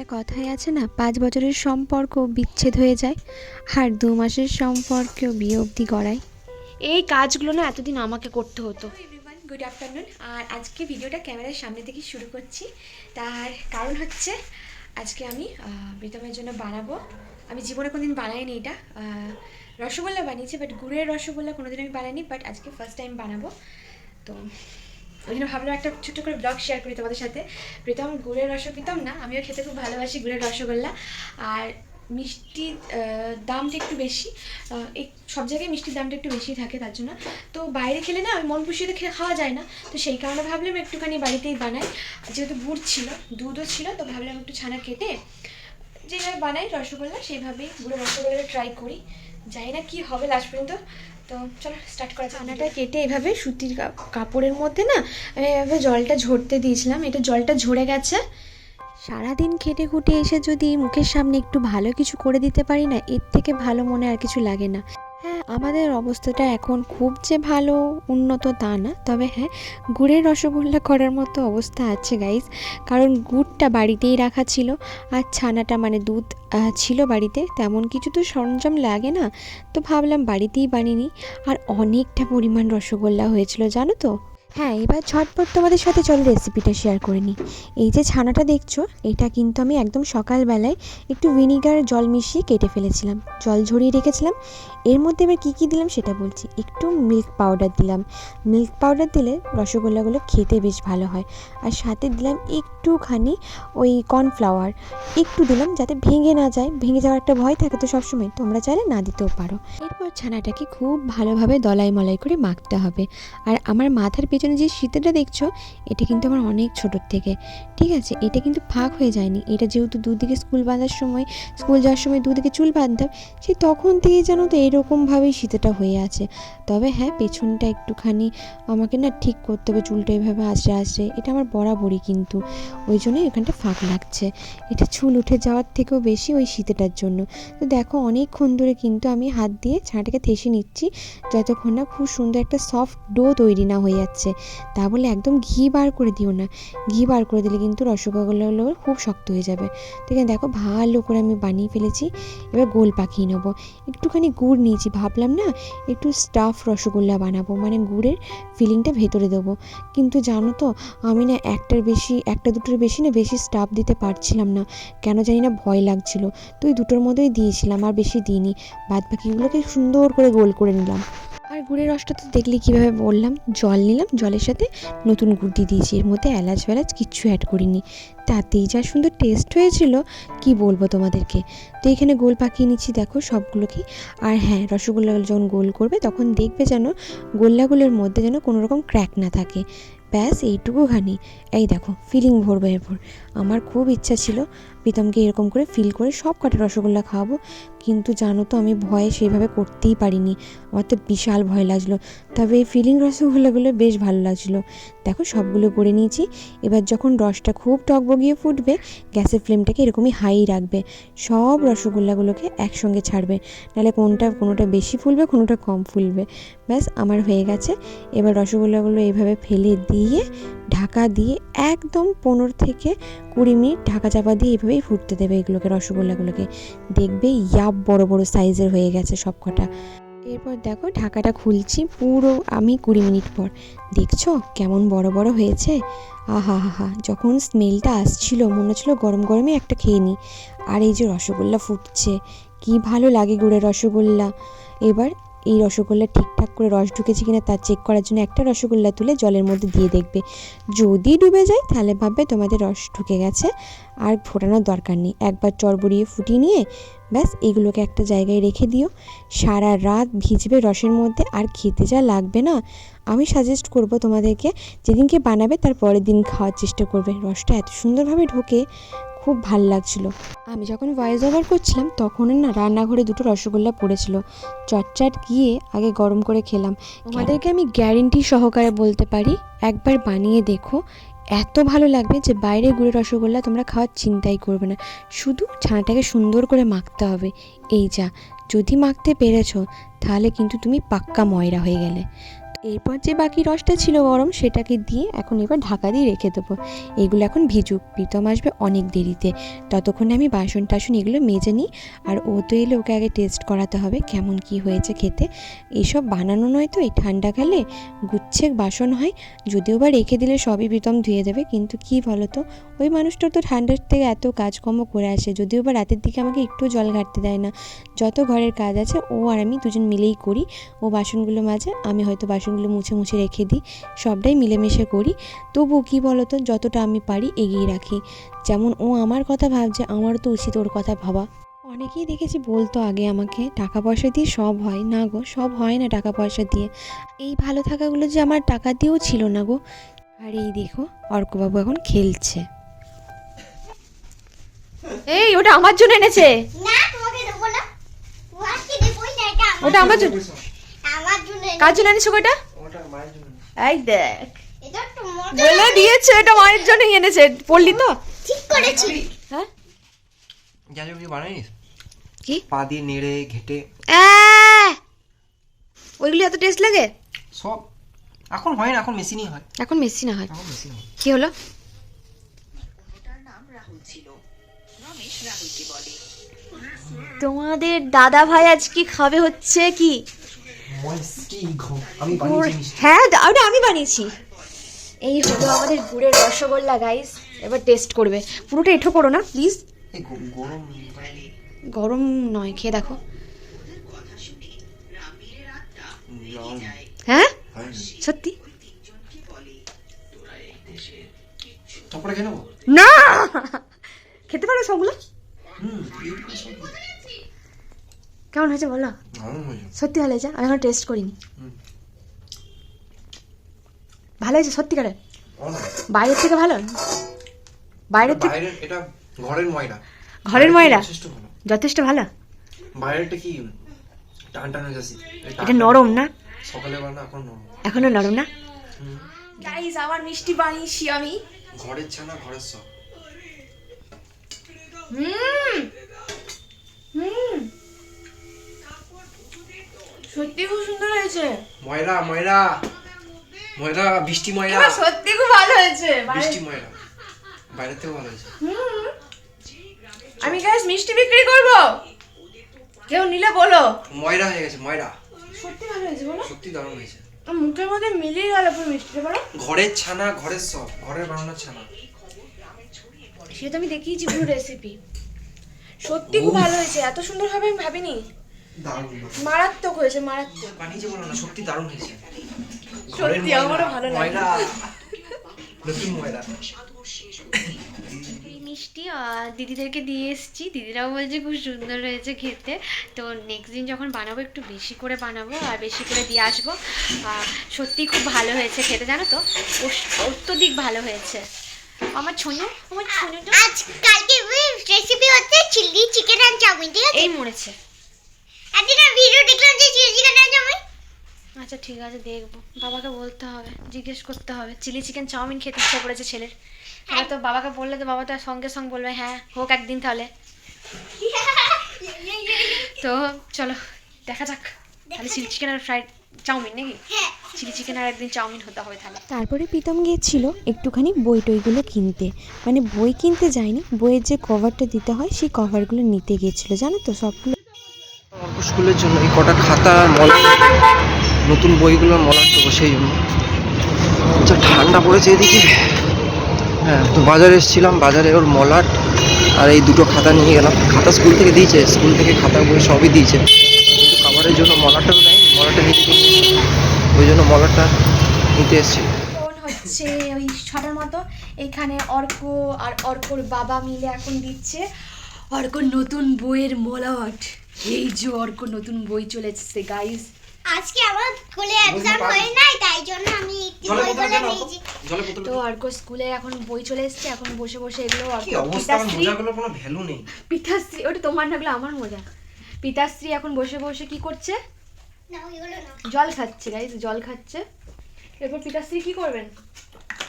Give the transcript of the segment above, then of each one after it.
একটা কথাই আছে না পাঁচ বছরের সম্পর্ক বিচ্ছেদ হয়ে যায় আর দু মাসের সম্পর্কেও বিয়ে অবধি গড়ায়। এই কাজগুলো না এতদিন আমাকে করতে হতো। এভরিওয়ান গুড আফটারনুন আর আজকে ভিডিওটা ক্যামেরার সামনে থেকে শুরু করছি। তার কারণ হচ্ছে আজকে আমি প্রীতমের জন্য বানাবো। আমি জীবনে কোনোদিন বানাইনি এটা। রসগোল্লা বানিয়েছি বাট গুড়ের রসগোল্লা কোনোদিন আমি বানাইনি বাট আজকে ফার্স্ট টাইম বানাবো। তো ওই জন্য ভাবলাম একটা ছোট্ট করে ব্লগ শেয়ার করি তোমাদের সাথে। প্রীতম, গুড়ের রস প্রীতম না, আমিও খেতে খুব ভালোবাসি গুড়ের রসগোল্লা। আর মিষ্টির দামটা একটু বেশি। এই সব জায়গায় মিষ্টির দামটা একটু বেশি থাকে তার জন্য। তো বাইরে খেলে না মন খুশিতে খেয়ে খাওয়া যায় না। তো সেই কারণে ভাবলাম একটুখানি বাড়িতেই বানাই। যেহেতু গুড় ছিল, দুধও ছিল, তো ভাবলাম একটু ছানা কেটে যেভাবে বানাই রসগোল্লা, সেইভাবেই গুঁড়ো রসগোল্লাটা ট্রাই করি। জানি না কি হবে লাস্ট পর্যন্ত। তো চলো স্টার্ট করা ছানাটা কেটে এভাবে সুতির কাপড়ের মধ্যে না, আমি এভাবে জলটা ঝরতে দিয়েছিলাম, এটা জলটা ঝরে গেছে। সারাদিন খেটে খুটে এসে যদি মুখের সামনে একটু ভালো কিছু করে দিতে পারি না, এর থেকে ভালো মনে আর কিছু লাগে না। হ্যাঁ আমাদের অবস্থাটা এখন খুব যে ভালো, উন্নত তা না। তবে হ্যাঁ গুড়ের রসগোল্লা করার মতো অবস্থা আছে গাইজ কারণ গুড়টা বাড়িতেই রাখা ছিল আর ছানাটা মানে দুধ ছিল বাড়িতে, তেমন কিছু তো সরঞ্জাম লাগে না। তো ভাবলাম বাড়িতেই বানিয়ে আর অনেকটা পরিমাণ রসগোল্লা হয়েছিল, জানো তো? হ্যাঁ এবার ঝটপট তোমাদের সাথে চলো রেসিপিটা শেয়ার করে নিই। এই যে ছানাটা দেখছ, এটা কিন্তু আমি একদম সকালবেলায় একটু ভিনিগার জল মিশিয়ে কেটে ফেলেছিলাম। জল ঝরিয়ে রেখেছিলাম। এর মধ্যে এবার কী কী দিলাম সেটা বলছি। একটু মিল্ক পাউডার দিলাম। মিল্ক পাউডার দিলে রসগোল্লাগুলো খেতে বেশ ভালো হয়। আর সাথে দিলাম একটুখানি ওই কর্নফ্লাওয়ার একটু দিলাম যাতে ভেঙে না যায়। ভেঙে যাওয়ার একটা ভয় থাকে তো সবসময়। তোমরা চাইলে না দিতেও পারো। এরপর ছানাটাকে খুব ভালোভাবে দলাই মলাই করে মাখতে হবে। আর আমার মাথার পেছনে যে শীতেটা দেখছ, এটা কিন্তু আমার অনেক ছোটোর থেকে। ঠিক আছে? এটা কিন্তু ফাঁক হয়ে যায়নি। এটা যেহেতু দুদিকে স্কুল বাঁধার সময়, স্কুল যাওয়ার সময় দুদিকে চুল বাঁধতাম সেই তখন থেকেই জানো তো এরকমভাবেই শীতেটা হয়ে আছে। তবে হ্যাঁ পেছনটা একটুখানি আমাকে না ঠিক করতে হবে, চুলটা এভাবে আঁচড়ে আঁচড়ে। এটা আমার বরাবরই কিন্তু। ওই জন্যই এখানটা ফাঁক লাগছে। এটা চুল উঠে যাওয়ার থেকেও বেশি ওই শীতেটার জন্য। তো দেখো, অনেকক্ষণ ধরে কিন্তু আমি হাত দিয়ে ছানাটাকে থেসে নিচ্ছি, যতক্ষণ না খুব সুন্দর একটা সফট ডো তৈরি না হয়ে যাচ্ছে। তা বলে একদম ঘি বার করে দিও না। ঘি বার করে দিলে কিন্তু রসগোল্লাগুলো খুব শক্ত হয়ে যাবে। তো এখানে দেখো ভালো করে আমি বানিয়ে ফেলেছি। এবার গোল পাকিয়ে নেব। একটুখানি গুড় নিয়েছি। ভাবলাম না একটু স্টাফ রসগোল্লা বানাবো। মানে গুড়ের ফিলিংটা ভেতরে দেবো। কিন্তু জানো তো, আমি না একটার বেশি, একটা দুটোর বেশি না বেশি স্টাফ দিতে পারছিলাম না। কেন জানি না ভয় লাগছিল। তো ওই দুটোর মধ্যেই দিয়েছিলাম, আর বেশি দিইনি। বাদ বাকিগুলোকে সুন্দর করে গোল করে নিলাম। আর গুড়ের রসটা তো দেখলি কীভাবে বললাম? জল নিলাম, জলের সাথে নতুন গুড় দিয়ে দিয়েছি। এর মধ্যে এলাচ ফেলাচ কিচ্ছু অ্যাড করিনি। তাতেই যা সুন্দর টেস্ট হয়েছিল, কি বলব তোমাদেরকে? তো এখানে গোল পাকিয়ে নিচ্ছি, দেখো সবগুলোকেই আর হ্যাঁ রসগোল্লা যখন গোল করবে তখন দেখবে যেন গোল্লাগুলোর মধ্যে যেন কোনো রকম ক্র্যাক না থাকে। ব্যাস এইটুকুখানি এই দেখো ফিলিং ভরবে এরপর। আমার খুব ইচ্ছা ছিল প্রীতমকে এরকম করে ফিল করে সব কটা রসগোল্লা খাওয়াবো। কিন্তু জানো তো, আমি ভয়ে সেইভাবে করতেই পারিনি। আমার তো বিশাল ভয় লাগছিল তবে এই ফিলিং রসগোল্লাগুলো বেশ ভালো লাগছিল দেখো, সবগুলো করে নিয়েছি। এবার যখন রসটা খুব টকবগিয়ে ফুটবে, গ্যাসের ফ্লেমটাকে এরকমই হাই রাখবে। সব রসগোল্লাগুলোকে একসঙ্গে ছাড়বে। নাহলে কোনটা কোনোটা বেশি ফুলবে, কোনোটা কম ফুলবে। ব্যাস, আমার হয়ে গেছে। এবার রসগোল্লাগুলো এইভাবে ফেলে দিয়ে ঢাকা দিয়ে একদম পনেরো থেকে কুড়ি মিনিট ঢাকা চাপা দিয়ে এইভাবেই ফুটতে দেবে এগুলোকে, রসগোল্লাগুলোকে। দেখবে ইয়াব বড় বড় সাইজের হয়ে গেছে সব কটা এরপর দেখো, ঢাকাটা খুলছি পুরো আমি কুড়ি মিনিট পর। দেখছ কেমন বড় বড় হয়েছে? আহা হা যখন স্মেলটা আসছিল, মনে হচ্ছিল গরম গরমে একটা খেয়ে নিই। আর এই যে রসগোল্লা ফুটছে, কি ভালো লাগে গুড়ের রসগোল্লা। এবার এই রসগোল্লা ঠিকঠাক করে রস ঢুকেছে কিনা তা চেক করার জন্য একটা রসগোল্লা তুলে জলের মধ্যে দিয়ে দেখবে। যদি ডুবে যায়, তাহলে ভাববে তোমাদের রস ঢুকে গেছে, আর ফোটানোর দরকার নেই। একবার চড়বড়িয়ে ফুটিয়ে নিয়ে, ব্যাস, এগুলোকে একটা জায়গায় রেখে দিও। সারা রাত ভিজবে রসের মধ্যে, আর খেতে যা লাগবে না। আমি সাজেস্ট করব তোমাদেরকে, যেদিনকে বানাবে তার পরের দিন খাওয়ার চেষ্টা করবে। রসটা এত সুন্দরভাবে ঢোকে খুব ভালো লাগছিল। আমি যখন ভয়েস ওভার করছিলাম তখন না রান্নাঘরে দুটো রসগোল্লা পড়েছিল। চটচাট গিয়ে আগে গরম করে খেলাম। তোমাদেরকে আমি গ্যারেন্টি সহকারে বলতে পারি, একবার বানিয়ে দেখো। এত ভালো লাগবে যে বাইরে গুড়ের রসগোল্লা তোমরা খাওয়ার চিন্তাই করবে না। শুধু ছানাটাকে সুন্দর করে মাখতে হবে। এই যা, যদি মাখতে পেরেছ, তাহলে কিন্তু তুমি পাক্কা ময়রা হয়ে গেলে। এরপর যে বাকি রসটা ছিল গরম, সেটাকে দিয়ে এখন এবার ঢাকা দিয়ে রেখে দেবো। এগুলো এখন ভিজুক প্রীতম আসবে অনেক দেরিতে। ততক্ষণে আমি বাসন টাসন এগুলো মেজে নিই, আর ও তো এলে ওকে আগে টেস্ট করাতে হবে কেমন কি হয়েছে খেতে। এসব বানানো নয় তো, এই ঠান্ডা কালে গুচ্ছে বাসন হয়। যদিও বা রেখে দিলে সবই প্রীতম ধুয়ে দেবে, কিন্তু কি বলো তো ওই মানুষটা তো ঠান্ডার থেকে এত কাজকর্ম করে আসে, যদিও বা রাতের দিকে আমাকে একটু জল ঘাটতে দেয় না। যত ঘরের কাজ আছে, ও আর আমি দুজন মিলেই করি। ও বাসনগুলো মাজে, আমি হয়তো বাসনগুলো মুছে মুছে রেখে দিই সবটাই মিলেমিশে করি। তবু কি বলো তো যতটা আমি পারি এগিয়ে রাখি। যেমন ও আমার কথা ভাবছে আমারও তো উচিত ওর কথা ভাবা। অনেকেই দেখেছি বলতো আগে আমাকে টাকা পয়সা দিয়ে সব হয়। না গো সব হয় না টাকা পয়সা দিয়ে। এই ভালো থাকাগুলো যে আমার টাকা দিয়েও ছিল না গো। আর এই দেখো অর্কবাবু এখন খেলছে। এই ওটা আমার জন্য এনেছে। না তোমাকে দেবো না। তোমাকে দেবোই না এটা আমার ওটা আমার জন্য। কার জন্য এনেছো ওটা ওটা মায়ের জন্য এই দেখ। বলে দিয়েছে এটা মায়ের জন্যই এনেছে পড়লি তো? ঠিক করেছি। হ্যাঁ? যা যা কিছু বানাইনিস? কি? পা দিয়ে নেড়ে ঘেটে। ওইগুলি এত টেস্ট লাগে? সব। এখন হয় না এখন মেশিনই হয়। এখন মেশি না হয় হয়। কি হলো? তোমাদের দাদা ভাই আজ কি খাবে হচ্ছে কি? হ্যাঁ ওটা আমি বানিয়েছি। এই হলো আমাদের গুড়ের রসগোল্লা গাইস এবার টেস্ট করবে। পুরোটা এঠো করো না প্লিজ গরম গরম নয় খেয়ে দেখো। হ্যাঁ? সত্যি? না খেতে পারো সবগুলো হুম এইটুকু সব কেমন হয়েছে বলো? সত্যি ভালো হয়েছে? আমি এখন টেস্ট করিনি। ভালো হয়েছে সত্যিকারে অনেক। বাইরের থেকে ভালো? বাইরের থেকে এটা ঘরের ময়লা ঘরের ময়লা যথেষ্ট ভালো। বাইরেরটা কি টান টান হয়ে যাচ্ছে? এটা নরম না? সকালে বানা এখন নরম। এখনও নরম না। গাইস আবার মিষ্টি বানিয়েছি আমি ঘরের ছানা ঘরের সব। হুম। হুম। সত্যি খুব সুন্দর হয়েছে। ময়রা ময়রা। ময়রা বৃষ্টি ময়রা। সত্যি খুব ভালো হয়েছে। বৃষ্টি ময়রা। বাইরের থেকেও ভালো হয়েছে। আমি গাইস মিষ্টি বিক্রি করব। কেউ নিলে বলো। ময়রা হয়ে গেছে ময়রা। সত্যি ভালো হয়েছে বলো। সত্যি দারুণ হয়েছে। মুখের মধ্যে মিলিয়ে গেল পুরো মিষ্টিটা বলো। ঘরের ছানা ঘরের সব ঘরের বানানোর ছানা। সেটা আমি দেখিয়েছি পুরো রেসিপি সত্যি খুব ভালো হয়েছে এত সুন্দর হবে আমি ভাবিনি। দারুণ মারাত্মক হয়েছে মারাত্মক। বানিয়েছে বলো না সত্যি দারুণ হয়েছে। সত্যি আমারও ভালো লাগে। নতুন এই মিষ্টি দিদিদেরকে দিয়ে এসেছি। দিদিরাও বলছে খুব সুন্দর হয়েছে খেতে। তো নেক্সট দিন যখন বানাবো একটু বেশি করে বানাবো আর বেশি করে দিয়ে আসব। সত্যি খুব ভালো হয়েছে খেতে জানো তো? অত্যধিক ভালো হয়েছে। আমার ছোনু আমার ছোনুটা? আজ কালকে রেসিপি হচ্ছে চিলি চিকেন আর চাউমিন ঠিক আছে? এই মরেছে। একদিন আমি ভিডিও দেখলাম যে চিলি চিকেন চাউমিন আচ্ছা ঠিক আছে দেখব। বাবাকে বলতে হবে জিজ্ঞেস করতে হবে। চিলি চিকেন চাউমিন খেতে ইচ্ছা করেছে ছেলের। এবার তো বাবাকে বললে তো বাবা তো আর সঙ্গে সঙ্গে বলবে হ্যাঁ হোক একদিন তাহলে। তো চলো দেখা যাক। তাহলে চিলি চিকেন আর ফ্রাইড চাউমিন নাকি? হ্যাঁ। চিলি চিকেন আর একদিন চাউমিন হতে হবে তাহলে। তারপরে প্রীতম গিয়েছিল একটুখানি বই টইগুলো কিনতে। মানে বই কিনতে যায়নি বইয়ের যে কভারটা দিতে হয় সেই কভারগুলো নিতে গিয়েছিল জানো তো সবগুলো। স্কুলের জন্য এই কটা খাতা মলা নতুন বইগুলো মলাট দেবো সেই জন্য যা ঠান্ডা পড়েছে এদিকে। হ্যাঁ তো বাজারে এসেছিলাম, বাজারে ওর মলাট আর এই দুটো খাতা নিয়ে গেলাম। খাতা স্কুল থেকে দিয়েছে, স্কুল থেকে খাতা বই সবই দিয়েছে। কিন্তু খাবারের জন্য মলাটটা তো দেয়নি মলাটটা নিতে ওই জন্য মলাটটা নিতে এসেছি। হচ্ছে ওই ছটার মতো। এখানে অর্ক আর অর্কর বাবা মিলে এখন দিচ্ছে। অর্কর নতুন বইয়ের মলাট। এই যে অর্ক নতুন বই চলে এসেছে গাইস আজকে আমার স্কুলে এক্সাম হয় নাই তাই জন্য আমি একটু বইগুলো নিয়েছি। তো অর্ক স্কুলে এখন বই চলে এসেছে এখন বসে বসে এগুলো অর্ক কি অবস্থা? আমার পিতাশ্রী কোনো ভ্যালু নেই। পিতাশ্রী ওটা তোমার নাগলো আমার মজা। পিতাশ্রী এখন বসে বসে কি করছে? না ওইগুলো না। জল খাচ্ছে গাইস জল খাচ্ছে। এরপর পিতাশ্রী কি করবেন?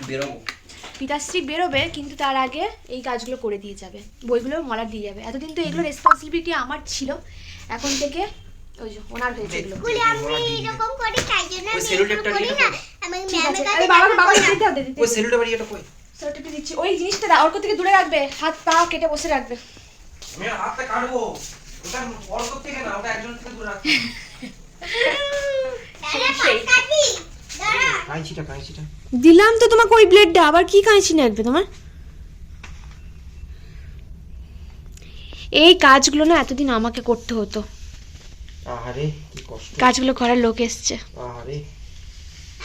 বেরোবো। পিতাশ্রী বেরোবে কিন্তু তার আগে এই কাজগুলো করে দিয়ে যাবে। বইগুলো মলার দিয়ে যাবে। এতদিন তো এগুলো রেসপন্সিবিলিটি আমার ছিল। এখন থেকে ওই যে ওনার হয়েছে এগুলো। আমি এরকম করি তাই জন্য ওই আমি সেলুটেপটা এরকম করি দিয়ে না। আমি ঠিক আছে। ম্যামের কাছে বাবাকে বাবাকে দিতে হবে ওই সেলুটা বাড়ি এটা কই? সেলোটেপে দিচ্ছি। ওই জিনিসটা দা- অর্ক থেকে দূরে রাখবে। হাত পা কেটে বসে রাখবে। আমি হাতটা কাটবো। ওটা অর্ক থেকে না ওটা একজন থেকে দূরে রাখতে কাঁচিটা কাঁচিটা দিলাম তো তোমাকে ওই ব্লেডটা আবার কি কাঁচি লাগবে তোমার? এই কাজগুলো না এতদিন আমাকে করতে হতো। আহারে কি কষ্ট। কাজগুলো করার লোক এসছে। আহারে।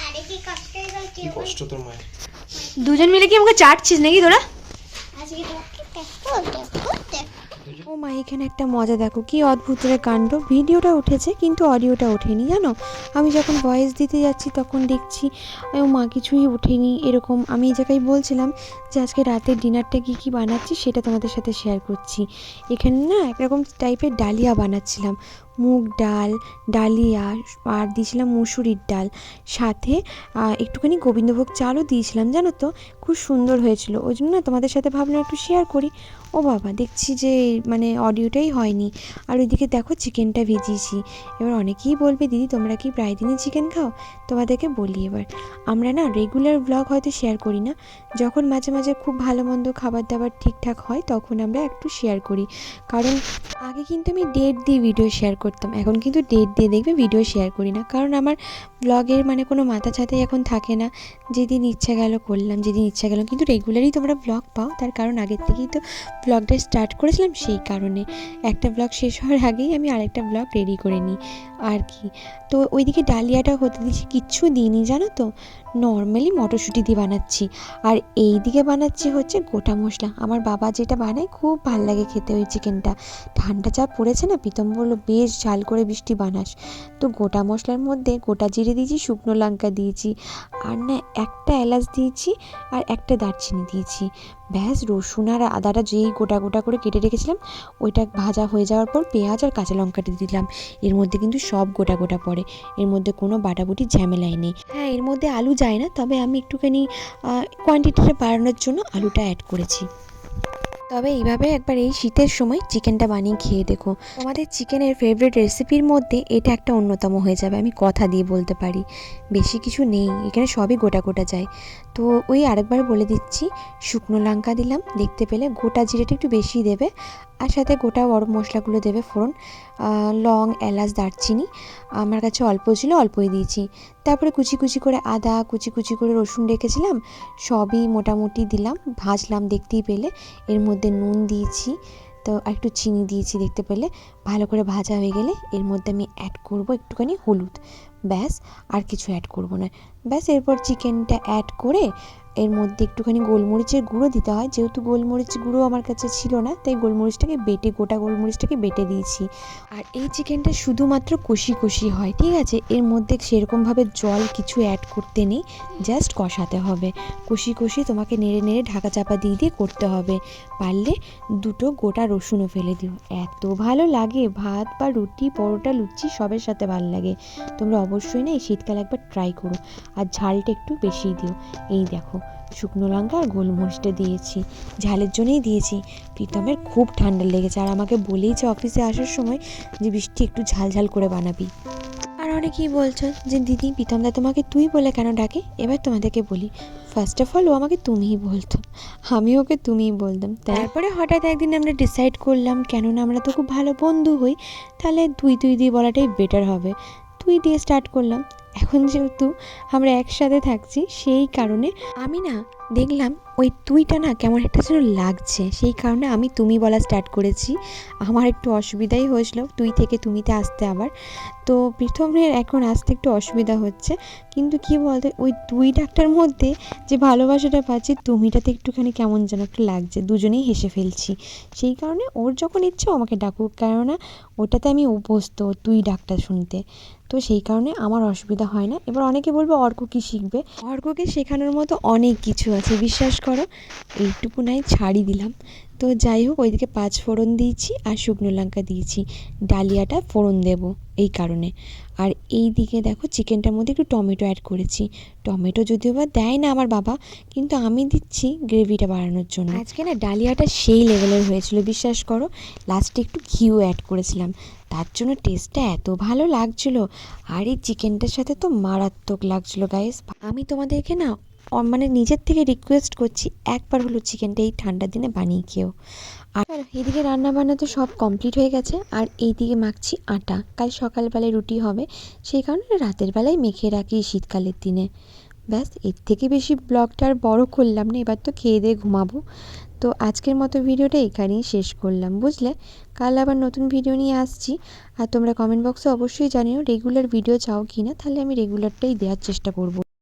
আরে কি কষ্ট কি কষ্ট তোর মায়ের? দুজন মিলে কি আমাকে চাটছিস নাকি তোরা? আজকে মা, এখানে একটা মজা দেখো। কি অদ্ভুত রে কাণ্ড। ভিডিওটা উঠেছে, কিন্তু অডিওটা ওঠেনি, জানো? আমি যখন ভয়েস দিতে যাচ্ছি, তখন দেখছি ও মা, কিছুই ওঠেনি। এরকম আমি এই জায়গায় বলছিলাম যে, আজকে রাতের ডিনারটা কী কী বানাচ্ছি, সেটা তোমাদের সাথে শেয়ার করছি। এখানে না, একরকম টাইপের ডালিয়া বানাচ্ছিলাম। মুগ ডাল, ডালিয়া, আর দিয়েছিলাম মুসুরির ডাল। সাথে একটুখানি গোবিন্দভোগ চালও দিয়েছিলাম, জানো তো? খুব সুন্দর হয়েছিল। ওই জন্য না, তোমাদের সাথে ভাবলাম একটু শেয়ার করি। ও বাবা, দেখছি যে মানে অডিওটাই হয়নি। আর ওইদিকে দেখো চিকেনটা ভিজিয়েছি এবার অনেকেই বলবে, দিদি, তোমরা কি প্রায় দিনই চিকেন খাও? তোমাদেরকে বলি এবার। আমরা না রেগুলার ব্লগ হয়তো শেয়ার করি না। যখন মাঝে মাঝে খুব ভালো মন্দ খাবার দাবার ঠিকঠাক হয়, তখন আমরা একটু শেয়ার করি। কারণ আগে কিন্তু আমি ডেট দিয়ে ভিডিও শেয়ার করতাম। এখন কিন্তু ডেট দিয়ে দেখবে ভিডিও শেয়ার করি না। কারণ আমার ব্লগের মানে কোনো মাথা ছাতাই এখন থাকে না। যেদিন ইচ্ছা গেল করলাম, যেদিন ইচ্ছা গেল। কিন্তু রেগুলারই তোমরা ব্লগ পাও, তার কারণ আগের থেকেই তো ব্লগটা স্টার্ট করেছিলাম সেই কারণে। একটা ব্লগ শেষ হওয়ার আগেই আমি আরেকটা ব্লগ রেডি করে নিই। আর কি। তো ওইদিকে ডালিয়াটা হতে দিচ্ছি কিচ্ছু দিইনি, জানো তো? নর্মালি মটরশুঁটি দিয়ে বানাচ্ছি। আর এই দিকে বানাচ্ছি হচ্ছে গোটা মশলা। আমার বাবা যেটা বানায়, খুব ভালো লাগে খেতে ওই চিকেনটা ঠান্ডা যা পড়েছে না প্রীতম বলল বেশ ঝাল করে বৃষ্টি বানাস। তো গোটা মশলার মধ্যে গোটা জিরে দিয়েছি, শুকনো লঙ্কা দিয়েছি, আর না একটা এলাচ দিয়েছি আর একটা দারচিনি দিয়েছি। ব্যাস, রসুন আর আদাটা যেই গোটা গোটা করে কেটে রেখেছিলাম, ওইটা ভাজা হয়ে যাওয়ার পর পেঁয়াজ আর কাঁচা লঙ্কাটা দিলাম। এর মধ্যে কিন্তু সব গোটা গোটা পড়ে। এর মধ্যে কোনো বাটাবুটি ঝামেলাই নেই। হ্যাঁ এর মধ্যে আলু যায় না, তবে আমি একটুখানি কোয়ান্টিটিটা বাড়ানোর জন্য আলুটা অ্যাড করেছি। তবে এইভাবে একবার এই শীতের সময় চিকেনটা বানিয়ে খেয়ে দেখো। আমাদের চিকেনের ফেভারিট রেসিপির মধ্যে এটা একটা অন্যতম হয়ে যাবে, আমি কথা দিয়ে বলতে পারি। বেশি কিছু নেই, এখানে সবই গোটা গোটা যায়। তো ওই আরেকবার বলে দিচ্ছি, শুকনো লঙ্কা দিলাম, দেখতে পেলে গোটা জিরেটা একটু বেশি দেবে আর সাথে গোটা গরম মশলাগুলো দেবে ফোড়ন লং, এলাচ, দারচিনি। আমার কাছে অল্প ছিল, অল্পই দিয়েছি। তারপরে কুচি কুচি করে আদা, কুচি কুচি করে রসুন রেখেছিলাম, সবই মোটামুটি দিলাম, ভাজলাম, দেখতেই পেলে। এর মধ্যে নুন দিয়েছি, তো একটু চিনি দিয়েছি, দেখতে পেলে। ভালো করে ভাজা হয়ে গেলে এর মধ্যে আমি অ্যাড করব একটুখানি হলুদ, ব্যাস, আর কিছু অ্যাড করব না। ব্যাস এরপর চিকেনটা অ্যাড করে এর মধ্যে একটুখানি গোলমরিচের গুঁড়ো দিতে হয়। যেহেতু গোলমরিচ গুঁড়ো আমার কাছে ছিল না, তাই গোলমরিচটাকে বেটে, গোটা গোলমরিচটাকে বেটে দিয়েছি। আর এই চিকেনটা শুধুমাত্র কষি কষি হয়, ঠিক আছে? এর মধ্যে সেরকমভাবে জল কিছু অ্যাড করতে নেই জাস্ট কষাতে হবে। কষি কষি তোমাকে নেড়ে নেড়ে ঢাকা চাপা দিয়ে দিয়ে করতে হবে। পারলে দুটো গোটা রসুনও ফেলে দিও। এত ভালো লাগে, ভাত বা রুটি, পরোটা, লুচি সবের সাথে ভালো লাগে। তোমরা অবশ্যই না এই শীতকালে একবার ট্রাই করো। আর ঝালটা একটু বেশিই দিও। এই দেখো শুকনো লঙ্কা আর গোলমরিচটা দিয়েছি। ঝালের জন্যই দিয়েছি। প্রীতমের খুব ঠান্ডা লেগেছে। আর আমাকে বলেইছে অফিসে আসার সময় যে বৃষ্টি একটু ঝাল ঝাল করে বানাবি। আর অনেকেই বলছো যে দিদি প্রীতমদা তোমাকে তুই বলে কেন ডাকে? এবার তোমাদেরকে বলি। ফার্স্ট অফ অল ও আমাকে তুমিই বলতো। আমি ওকে তুমিই বলতাম। তারপরে হঠাৎ একদিন আমরা ডিসাইড করলাম কেননা আমরা তো খুব ভালো বন্ধু হই তাহলে তুই তুই দিয়ে বলাটাই বেটার হবে। তুই দিয়ে স্টার্ট করলাম। এখন যেহেতু আমরা একসাথে থাকছি, সেই কারণে আমি না দেখলাম ওই তুইটা না কেমন একটা যেন লাগছে। সেই কারণে আমি তুমি বলা স্টার্ট করেছি। আমার একটু অসুবিধাই হয়েছিল, তুই থেকে তুমিতে আসতে আবার। তো প্রথমের এখন আসতে একটু অসুবিধা হচ্ছে। কিন্তু কি বলতে, ওই দুই ডাকটার মধ্যে যে ভালোবাসাটা পাচ্ছি, তুমিটাতে একটুখানি কেমন যেন একটু লাগছে। দুজনেই হেসে ফেলছি। সেই কারণে ওর যখন ইচ্ছে আমাকে ডাকুক। কেননা ওটাতে আমি অভ্যস্ত, তুই ডাকটা শুনতে। তো সেই কারণে আমার অসুবিধা হয় না। এবার অনেকে বলবে, অর্ক কী শিখবে? অর্ককে শেখানোর মতো অনেক কিছু আছে, বিশ্বাস করো। এইটুকু নাই, ছাড়ি দিলাম। তো যাই হোক, ওইদিকে পাঁচ ফোড়ন দিয়েছি আর শুকনো লঙ্কা দিয়েছি। ডালিয়াটা ফোড়ন দেবো। এই কারণে। আর এই দিকে দেখো চিকেনটার মধ্যে একটু টমেটো অ্যাড করেছি। টমেটো যদিও বা দেয় না আমার বাবা, কিন্তু আমি দিচ্ছি গ্রেভিটা বাড়ানোর জন্য। আজকে না ডালিয়াটা সেই লেভেলের হয়েছিল, বিশ্বাস করো। লাস্টে একটু ঘিও অ্যাড করেছিলাম। তার জন্য টেস্টটা এত ভালো লাগছিল। আর এই চিকেনটার সাথে তো মারাত্মক লাগছিল গাইস আমি তোমাদেরকে না মানে নিজের থেকে রিকোয়েস্ট করছি, একবার হলো চিকেনটা এই ঠান্ডার দিনে বানিয়ে খেও। আর এদিকে রান্না বান্না তো সব কমপ্লিট হয়ে গেছে, আর এইদিকে মাখছি আটা। কাল সকালবেলায় রুটি হবে, সেই কারণে রাতের বেলায় মেখে রাখি শীতকালের দিনে। ব্যাস, এর থেকে বেশি ব্লগটা আর বড় করলাম না, এবার তো খেয়ে দিয়ে ঘুমাবো। তো আজকের মতো ভিডিওটা এখানেই শেষ করলাম, বুঝলে? কাল আবার নতুন ভিডিও নিয়ে আসছি, আর তোমরা কমেন্ট বক্সে অবশ্যই জানিও রেগুলার ভিডিও চাও কি না তাহলে আমি রেগুলারটাই দেওয়ার চেষ্টা করব।